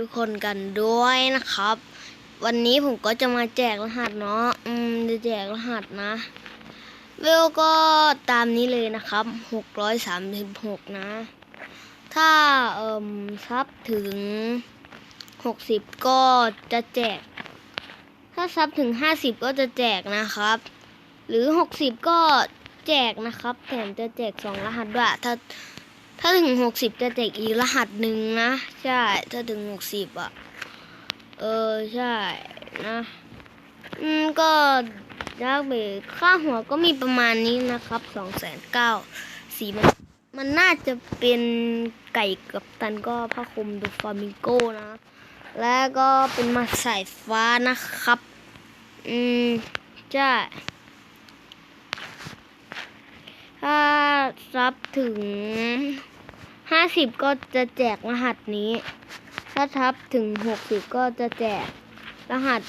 ทุกคนกันด้วยนะครับ วันนี้ผมก็จะมาแจกรหัสเนาะอืมจะแจกรหัสนะ เวลก็ตามนี้เลยนะครับหกร้อยสามสิบหกนะ ถ้าเอ่มซับถึงหกสิบก็จะแจก ถ้าซับถึงห้าสิบก็จะแจกนะครับ หรือหกสิบก็แจกนะครับ แถมจะแจกสองรหัสด้วยถ้า ถ้าถึงหกสิบจะแจกอีกรหัสหนึ่งนะ ใช่ ถ้าถึงหกสิบอะ เออ ใช่นะ อืม ก็ยากเบรค่าหัวก็มีประมาณนี้นะครับสองแสนเก้าสีมันมันน่าจะเป็นไก่กับตันก็ผ้าคลุมดูฟามิงโก้นะ แล้วก็เป็นมาสายฟ้านะครับ อืมใช่ถ้าซับถึง ห้าสิบก็จะแจกรหัสนี้ ถ้าทับถึงหกสิบก็จะแจกรหัส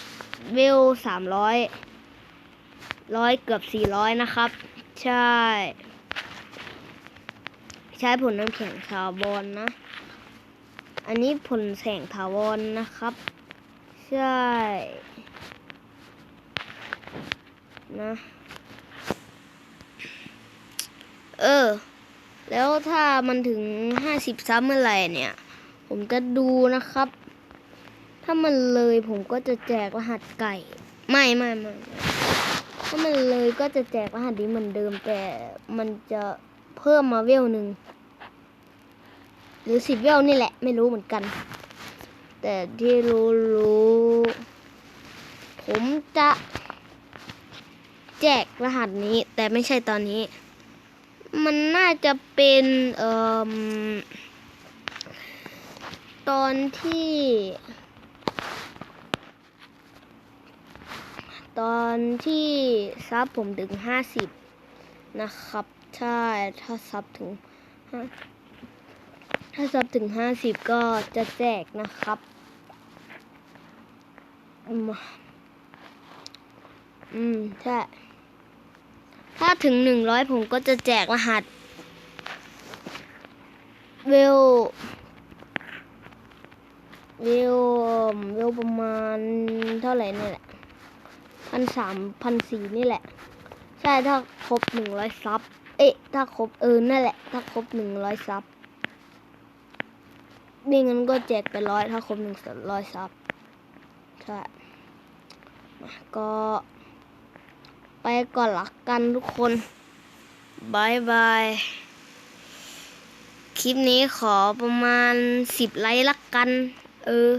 เวลสามร้อยร้อยเกือบสี่ร้อยนะครับ ใช่ ใช้ผลน้ำแข็งถาวรนะ อันนี้ผลแสงถาวรนะครับ ใช่ นะ เออ แล้วถ้ามันถึงห้าสิบซับเมื่อไหร่เนี่ย ผมจะดูนะครับ ถ้ามันเลยผมก็จะแจกรหัสไก่ ไม่ไม่ไม่ถ้ามันเลยก็จะแจกรหัสนี้เหมือนเดิม แต่มันจะเพิ่มมาเวลหนึ่งหรือสิบเวลนี่แหละ ไม่รู้เหมือนกัน แต่ที่รู้รู้ ผมจะแจกรหัสนี้ แต่ไม่ใช่ตอนนี้ มันน่าจะเป็นเอ่อตอนที่ ตอนที่ซับผมถึงห้าสิบนะครับ ใช่ถ้าซับถึงถ้าซับถึงห้าสิบก็จะแจกนะครับอืม อืม ใช่ ถ้าถึงหนึ่งร้อยผมก็จะแจกรหัส เวล เวล เวลประมาณเท่าไหร่นี่แหละพันสามพันสี่นี่แหละ ใช่ถ้าครบหนึ่งร้อยซับ เอ๊ะ ถ้าครบเออ นั่นแหละ ถ้าครบหนึ่งร้อยซับนี่งั้นก็แจกไปร้อยถ้าครบหนึ่งร้อยซับ ใช่ก็ ไปก่อนละกันทุกคนบายบาย คลิปนี้ขอประมาณสิบไลค์ละกัน เออ